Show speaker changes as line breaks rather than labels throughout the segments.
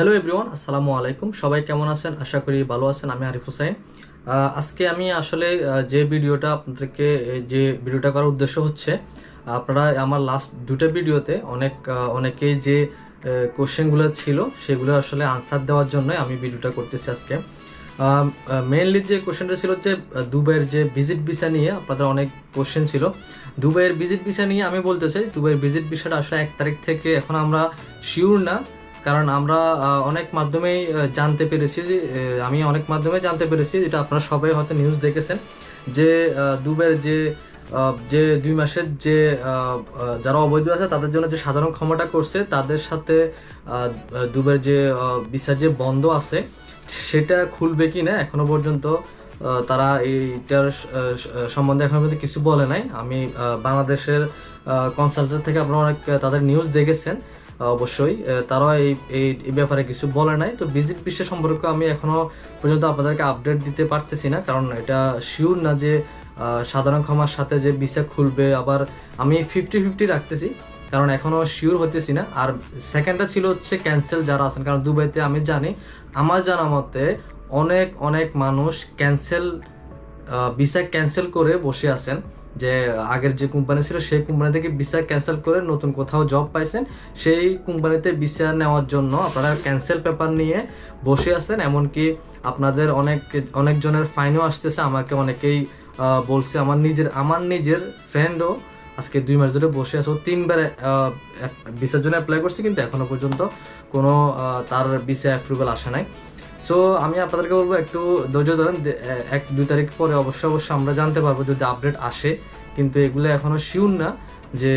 Hello everyone আসসালামু আলাইকুম। সবাই কেমন আছেন? আশা করি ভালো আছেন। আমি আরিফ হোসেন আজকে আমি আসলে যে ভিডিওটা আপনাদেরকে যে ভিডিওটা করার উদ্দেশ্য হচ্ছে আপনারা আমার লাস্ট দুটো ভিডিওতে অনেক আহ, অনেকেই যে কোশ্চেনগুলো ছিল সেগুলো আসলে আনসার দেওয়ার জন্য আমি ভিডিওটা করতেছি আজকে। মেনলি যে কোশ্চেনটা ছিল যে দুবাইয়ের যে ভিজিট ভিসা নিয়ে আপনাদের অনেক কোশ্চেন ছিল। দুবাইয়ের ভিজিট ভিসা নিয়ে আমি বলতে চাই দুবাইয়ের ভিজিট ভিসাটা আসলে এক তারিখ থেকে এখন আমরা শিওর না। কারণ আমরা অনেক মাধ্যমেই জানতে পেরেছি যে আমি অনেক মাধ্যমে জানতে পেরেছি, যেটা আপনারা সবাই হয়তো নিউজ দেখেছেন, যে দুবের যে যে দুই মাসের যে যারা অবৈধ আছে, তাদের জন্য যে সাধারণ ক্ষমতা করছে, তাদের সাথে দুবের যে ভিসা যে বন্ধ আছে, সেটা খুলবে কি না, এখনও পর্যন্ত তারা এইটার সম্বন্ধে এখনও পর্যন্ত কিছু বলে নাই। আমি বাংলাদেশের কনসালটেন্ট থেকে আপনারা অনেক তাদের নিউজ দেখেছেন। অবশ্যই। তারা এই এই ব্যাপারে কিছু বলে নাই। তো ভিজিট বিশ্ব সম্পর্কে আমি এখনও পর্যন্ত আপনাদেরকে আপডেট দিতে পারতেছি না, কারণ এটা শিওর না যে সাধারণ ক্ষমার সাথে যে ভিসা খুলবে। আবার আমি ফিফটি ফিফটি রাখতেছি, কারণ এখনও শিওর হতেছি না। আর সেকেন্ডটা ছিল হচ্ছে ক্যান্সেল যারা আছেন, কারণ দুবাইতে আমি জানি, আমার জানা মতে অনেক অনেক মানুষ ক্যান্সেল ভিসা ক্যান্সেল করে বসে আছেন। যে আগের যে কোম্পানি ছিল, সেই কোম্পানি থেকে ভিসা ক্যান্সেল করে নতুন কোথাও জব পাইছেন, সেই কোম্পানিতে ভিসা নেওয়ার জন্য আপনারা ক্যান্সেল পেপার নিয়ে বসে আছেন। এমনকি আপনাদের অনেক, অনেকজনের ফাইনও আসতেছে। আমাকে অনেকেই বলছে, আমার নিজের আমার নিজের ফ্রেন্ডও আজকে দুই মাস ধরে বসে আছে। ও তিনবার ভিসার জন্য অ্যাপ্লাই করছে, কিন্তু এখনও পর্যন্ত কোনো তার ভিসা অ্যাপ্রুভাল আসে নাই। সো আমি আপনাদেরকে বলব একটু ধৈর্য ধরেন এক, দুই তারিখ পরে অবশ্যই অবশ্যই আমরা জানতে পারব যদি আপডেট আসে। কিন্তু এগুলো এখনও শিওর না যে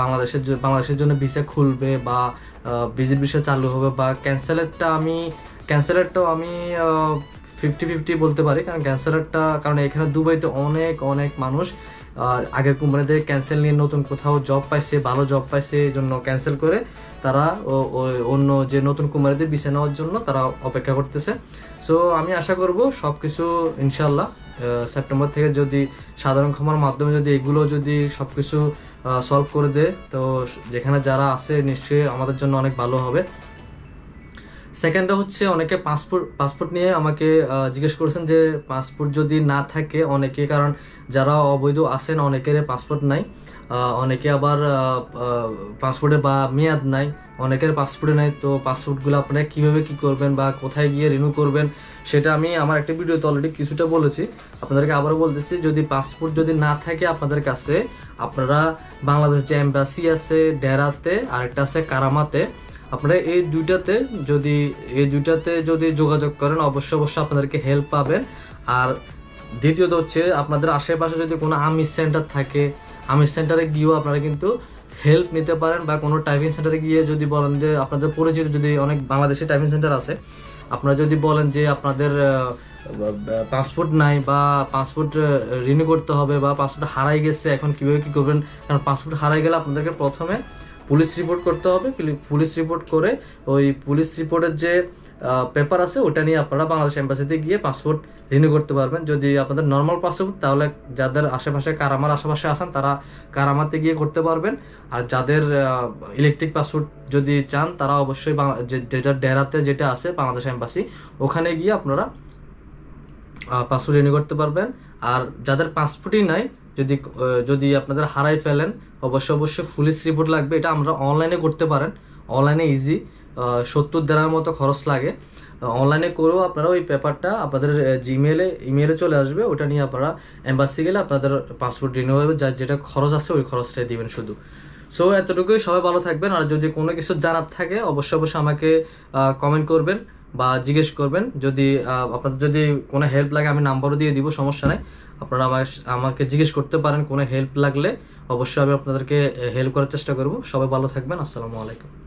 বাংলাদেশের বাংলাদেশের জন্য ভিসা খুলবে বা ভিজিট ভিসা চালু হবে বা ক্যান্সেলারটা আমি ক্যান্সেলারটাও আমি ফিফটি ফিফটি বলতে পারি। কারণ ক্যান্সেলারটা কারণ এখানে দুবাইতে অনেক অনেক মানুষ আহ, আগের কোম্পানিতে ক্যান্সেল নিয়ে নতুন কোথাও জব পাইছে ভালো জব পাইছে এই জন্য ক্যান্সেল করে তারা অন্য যে নতুন কোম্পানিতে বিছে নেওয়ার জন্য তারা অপেক্ষা করতেছে। সো আমি আশা করব সব কিছু ইনশাল্লাহ সেপ্টেম্বর থেকে যদি সাধারণ ক্ষমার মাধ্যমে যদি এগুলো যদি সব কিছু সলভ করে দেয় তো যেখানে যারা আছে নিশ্চয়ই আমাদের জন্য অনেক ভালো হবে। সেকেন্ডটা হচ্ছে অনেকে পাসপোর্ট পাসপোর্ট নিয়ে আমাকে জিজ্ঞেস করেছেন যে পাসপোর্ট যদি না থাকে অনেকে, কারণ যারা অবৈধ আছেন অনেকের পাসপোর্ট নাই অনেকে আবার পাসপোর্টে বা মেয়াদ নাই, অনেকের পাসপোর্টে নাই, তো পাসপোর্টগুলো আপনারা কীভাবে কী করবেন বা কোথায় গিয়ে রিনিউ করবেন সেটা আমি আমার একটা ভিডিওতে অলরেডি কিছুটা বলেছি। আপনাদেরকে আবারও বলতেছি, যদি পাসপোর্ট যদি না থাকে আপনাদের কাছে, আপনারা বাংলাদেশ যে এম্বাসি আছে ডেরাতে আরেকটা আছে কারামাতে আপনারা এই দুইটাতে যদি, এই দুইটাতে যদি যোগাযোগ করেন, অবশ্যই অবশ্যই আপনাদেরকে হেল্প পাবেন। আর দ্বিতীয়ত হচ্ছে, আপনাদের আশেপাশে যদি কোনো আমিষ সেন্টার থাকে, আমিষ সেন্টারে গিয়েও আপনারা কিন্তু হেল্প নিতে পারেন বা কোনো টাইপিং সেন্টারে গিয়ে যদি বলেন যে, আপনাদের পরিচিত যদি অনেক বাংলাদেশি টাইপিং সেন্টার আছে, আপনারা যদি বলেন যে আপনাদের পাসপোর্ট নাই বা পাসপোর্ট রিনিউ করতে হবে বা পাসপোর্ট হারাই গেছে, এখন কীভাবে কী করবেন? কারণ পাসপোর্ট হারাই গেলে আপনাদেরকে প্রথমে পুলিশ রিপোর্ট করতে হবে পুলিশ রিপোর্ট করে ওই পুলিশ রিপোর্টের যে পেপার আছে ওটা নিয়ে আপনারা বাংলাদেশ এম্বাসিতে গিয়ে পাসপোর্ট রিনিউ করতে পারবেন। যদি আপনাদের নর্মাল পাসপোর্ট তাহলে যাদের আশেপাশে কারামার আশেপাশে আছেন, তারা কারামাতে গিয়ে করতে পারবেন। আর যাদের ইলেকট্রিক পাসপোর্ট যদি চান, তারা অবশ্যই যেটা ডেরাতে যেটা আছে, বাংলাদেশ এম্বাসি ওখানে গিয়ে আপনারা পাসপোর্ট রিনিউ করতে পারবেন। আর যাদের পাসপোর্টই নাই যদি যদি আপনাদের হারাই ফেলেন, অবশ্যই অবশ্যই পুলিশ রিপোর্ট লাগবে। এটা আমরা অনলাইনে করতে পারেন। অনলাইনে ইজি সত্তর দেড়ার মতো খরচ লাগে। অনলাইনে করেও আপনারা ওই পেপারটা আপনাদের জিমেলে ইমেলে চলে আসবে। ওটা নিয়ে আপনারা এম্বাসি গেলে আপনাদের পাসপোর্ট রিনিউ হবে। যার যেটা খরচ আছে ওই খরচটাই দিবেন শুধু। সো এতটুকুই। সবাই ভালো থাকবেন। আর যদি কোনো কিছু জানার থাকে, অবশ্যই অবশ্যই আমাকে কমেন্ট করবেন। বা জিজ্ঞেস করবেন, যদি আপনাদের যদি কোনো হেল্প লাগে, আমি নাম্বারও দিয়ে দিব, সমস্যা নেই। আপনারা আমার আমাকে জিজ্ঞেস করতে পারেন, কোনো হেল্প লাগলে অবশ্যই আমি আপনাদেরকে হেল্প করার চেষ্টা করব। সবাই ভালো থাকবেন, আসসালামু আলাইকুম।